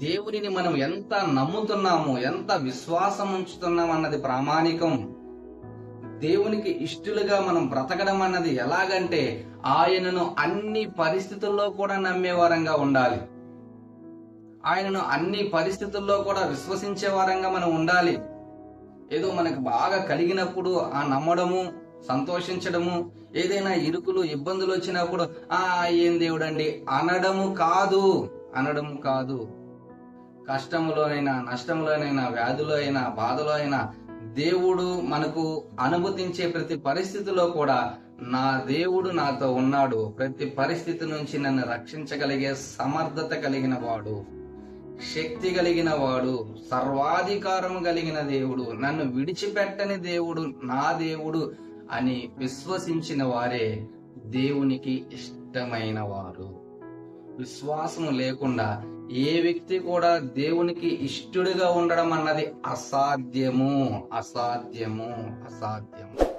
దేవుడిని మనం ఎంత నమ్ముతున్నాము ఎంత విశ్వాసం ఉంచుతున్నాం అన్నది ప్రామాణికం. దేవునికి ఇష్టలుగా మనం బ్రతకడం అన్నది ఎలాగంటే ఆయనను అన్ని పరిస్థితుల్లో కూడా నమ్మేవారంగా ఉండాలి. ఆయనను అన్ని పరిస్థితుల్లో కూడా విశ్వసించే వారంగా మనం ఉండాలి. ఏదో మనకు బాగా కలిగినప్పుడు ఆ నమ్మడము సంతోషించడము ఏదైనా ఇరుకులు ఇబ్బందులు వచ్చినప్పుడు ఆ ఏం దేవుడండి? అనడము కాదు. అనడము కాదు. కష్టములోనైనా నష్టంలోనైనా వ్యాధిలో అయినా బాధలో అయినా దేవుడు మనకు అనుమతించే ప్రతి పరిస్థితిలో కూడా నా దేవుడు నాతో ఉన్నాడు. ప్రతి పరిస్థితి నుంచి నన్ను రక్షించగలిగే సమర్థత కలిగిన వాడు. శక్తి కలిగిన వాడు. సర్వాధికారము కలిగిన దేవుడు. నన్ను విడిచిపెట్టని దేవుడు నా దేవుడు అని విశ్వసించిన వారే దేవునికి ఇష్టమైన వారు. విశ్వాసం లేకుండా ఏ వ్యక్తి కూడా దేవునికి ఇష్టడిగా ఉండడం అన్నది అసాధ్యము. అసాధ్యము. అసాధ్యము.